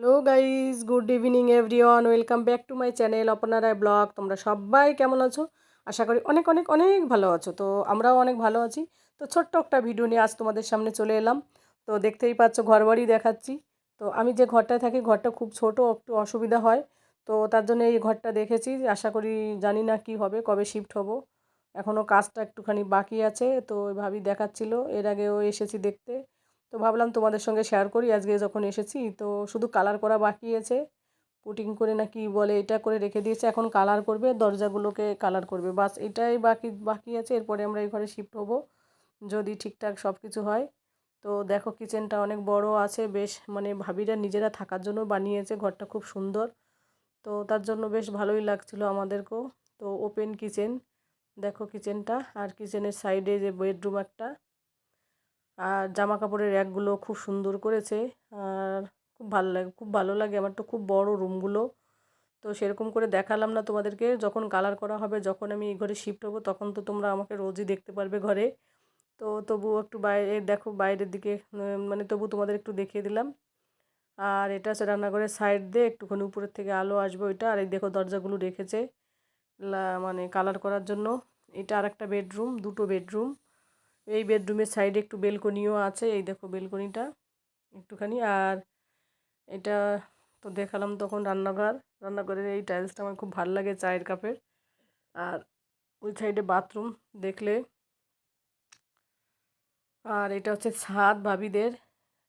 Hello guys good evening everyone welcome back to my channel Aparna Roy blog তোমরা সবাই কেমন আছো? আশা করি অনেক অনেক অনেক ভালো আছো। তো আমরাও অনেক ভালো আছি। তো ছোট্ট একটা ভিডিও নিয়ে আজ তোমাদের সামনে চলে এলাম। তো দেখতেই পাচ্ছ, ঘর বাড়ি দেখাচ্ছি। তো আমি যে ঘরটায় থাকি, ঘরটা খুব ছোট, একটু অসুবিধা হয়। তো তার জন্য এই ঘরটা দেখেছি। আশা করি জানি না কি হবে, কবে শিফট হব। এখনও কাজটা একটুখানি বাকি আছে। তো ভাবি দেখাচ্ছিল। এর আগেও এসেছি দেখতে। তো ভাবলাম তোমাদের সঙ্গে শেয়ার করি। আজকে যখন এসেছি, তো শুধু কালার করা বাকি আছে। পুটিং করে না কি বলে এটা করে রেখে দিয়েছে। এখন কালার করবে, দরজাগুলোকে কালার করবে। বাস এটাই বাকি বাকি আছে। এরপরে আমরা এই ঘরে শিফট হব, যদি ঠিকঠাক সব কিছু হয়। তো দেখো কিচেনটা অনেক বড় আছে। বেশ মানে ভাবিরা নিজেরা থাকার জন্য বানিয়েছে। ঘরটা খুব সুন্দর। তো তার জন্য বেশ ভালোই লাগছিল আমাদেরকেও। তো ওপেন কিচেন দেখো কিচেনটা আর কিচেনের সাইডে যে বেডরুম একটা আর জামা কাপড়ের র্যাকগুলো খুব সুন্দর করেছে। আর খুব ভালো লাগে খুব ভালো লাগে আমার তো খুব বড় রুমগুলো তো সেরকম করে দেখালাম না তোমাদেরকে। যখন কালার করা হবে, যখন আমি এই ঘরে শিফট হব, তখন তো তোমরা আমাকে রোজই দেখতে পারবে ঘরে। তো তবুও একটু বাইরে, দেখো বাইরের দিকে মানে তবু তোমাদের একটু দেখিয়ে দিলাম। আর এটা হচ্ছে রান্নাঘরের সাইড দিয়ে একটুখানি উপরের থেকে আলো আসবে ওইটা। আর এই দেখো দরজাগুলো রেখেছে মানে কালার করার জন্য। এটা আর একটা বেডরুম দুটো বেডরুম এই বেডরুমের সাইডে একটু বেলকনিও আছে, এই দেখো বেলকনিটা একটুখানি। আর এটা তো দেখালাম তখন রান্নাঘর। রান্নাঘরের এই টাইলসটা আমার খুব ভালো লাগে চায়ের কাপের। আর ওই সাইডে বাথরুম দেখলে। আর এটা হচ্ছে ছাদ ভাবিদের।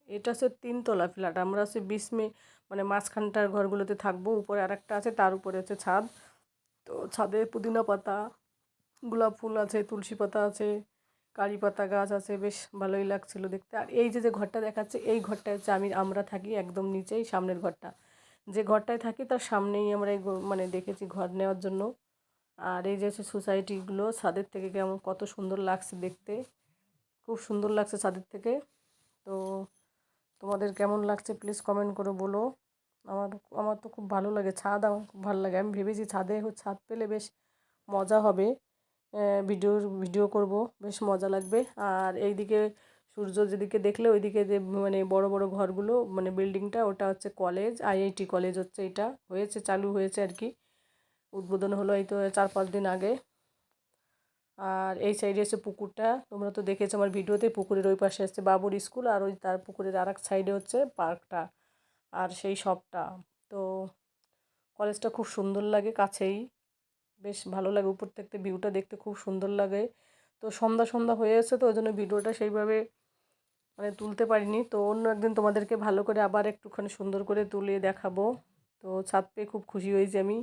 এটা হচ্ছে তিনতলা ফ্ল্যাট। আমরা হচ্ছে বিশ মে মানে মাঝখানটার ঘরগুলোতে থাকব, উপরে আর একটা আছে, তার উপরে হচ্ছে ছাদ। তো ছাদে পুদিনা পাতা, গোলাপ ফুল আছে, তুলসী পাতা আছে কারি পাতা গাছ আছে, বেশ ভালোই লাগছিল দেখতে। আর এই যে যে ঘরটা দেখাচ্ছে, এই ঘরটা হচ্ছে আমি, আমরা থাকি একদম নিচেই, সামনের ঘরটা। যে ঘরটায় থাকি, তার সামনেই আমরা এই মানে দেখেছি ঘর নেওয়ার জন্য। আর এই যে হচ্ছে সোসাইটিগুলো, ছাদের থেকে কেমন, কত সুন্দর লাগছে দেখতে। খুব সুন্দর লাগছে ছাদের থেকে। তো তোমাদের কেমন লাগছে প্লিজ কমেন্ট করে বলো। আমার আমার তো খুব ভালো লাগে, ছাদ আমার খুব ভালো লাগে। আমি ভেবেছি ছাদে ছাদ পেলে বেশ মজা হবে। ভিডিও ভিডিও করব, বেশ মজা লাগবে। আর এইদিকে সূর্য যেদিকে দেখলে ওইদিকে যে মানে বড় বড় ঘরগুলো মানে বিল্ডিংটা, ওটা হচ্ছে কলেজ, আইআইটি কলেজ হচ্ছে এটা। হয়েছে, চালু হয়েছে আর কি। উদ্বোধন হলো এই তো চার, পাঁচ দিন আগে। আর এই সাইডে হচ্ছে পুকুরটা। তোমরা তো দেখেছ আমার ভিডিওতে, পুকুরের ওই পাশে হচ্ছে বাবুর স্কুল, আর ওই তার পুকুরের আর এক সাইডে হচ্ছে পার্কটা, আর সেই শপটা তো কলেজটা খুব সুন্দর লাগে কাছেই। বেশ ভালো লাগে উপর থেকে ভিউটা দেখতে, খুব সুন্দর লাগে। তো সন্ধ্যা সন্ধ্যা হয়ে এসে তো ওই জন্য ভিডিওটা সেইভাবে মানে তুলতে পারিনি। তো অন্য একদিন তোমাদেরকে ভালো করে আবার একটুখানি সুন্দর করে তুলে দেখাবো। তো ছাদ পেয়ে খুব খুশি হয়েছি আমি।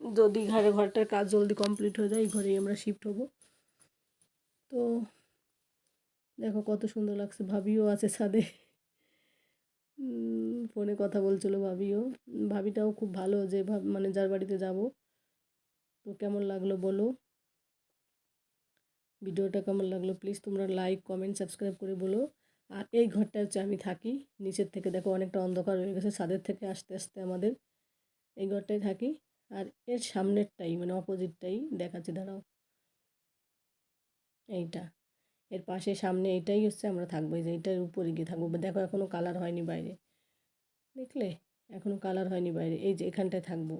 যদি ঘরে, ঘরটার কাজ জলদি কমপ্লিট হয়ে যায়, এই ঘরেই আমরা শিফট হব। তো দেখো কত সুন্দর লাগছে, ভাবিও আছে ছাদে। ফোনে কথা বলছিল ভাবিও। ভাবিটাও খুব ভালো যে মানে যার বাড়িতে যাব। তো কেমন লাগল বলো? ভিডিওটা কেমন লাগল? প্লিজ তোমরা লাইক কমেন্ট সাবস্ক্রাইব করে বলো। আর এই ঘরটা হচ্ছে আমি থাকি। নিচের থেকে দেখো অনেকটা অন্ধকার হয়ে গেছে, ছাদের থেকে আস্তে আস্তে আমাদের এই ঘরটায় থাকি। আর এর সামনেরটাই মানে অপোজিটটাই দেখাচ্ছি, দাঁড়াও। এইটা। এর পাশে, সামনে এটাই হচ্ছে আমরা থাকব যে এটার উপরে গিয়ে থাকব। দেখো এখনও কালার হয়নি বাইরে। দেখলে? এখনও কালার হয়নি বাইরে। এই যে এখানটায় থাকব।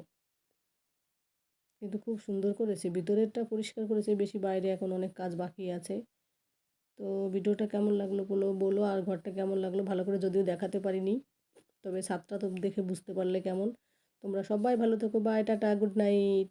কিন্তু খুব সুন্দর করেছে। ভিতরেরটা পরিষ্কার করেছে, বেশি বাইরে এখন অনেক কাজ বাকি আছে। তো ভিডিওটা কেমন লাগল বলো বলো, আর ঘরটা কেমন লাগল ভালো করে যদিও দেখাতে পারিনি, তবে সাতটা তো দেখে বুঝতে পারলে কেমন। তোমরা সবাই ভালো থেকো বাই টাটা গুড নাইট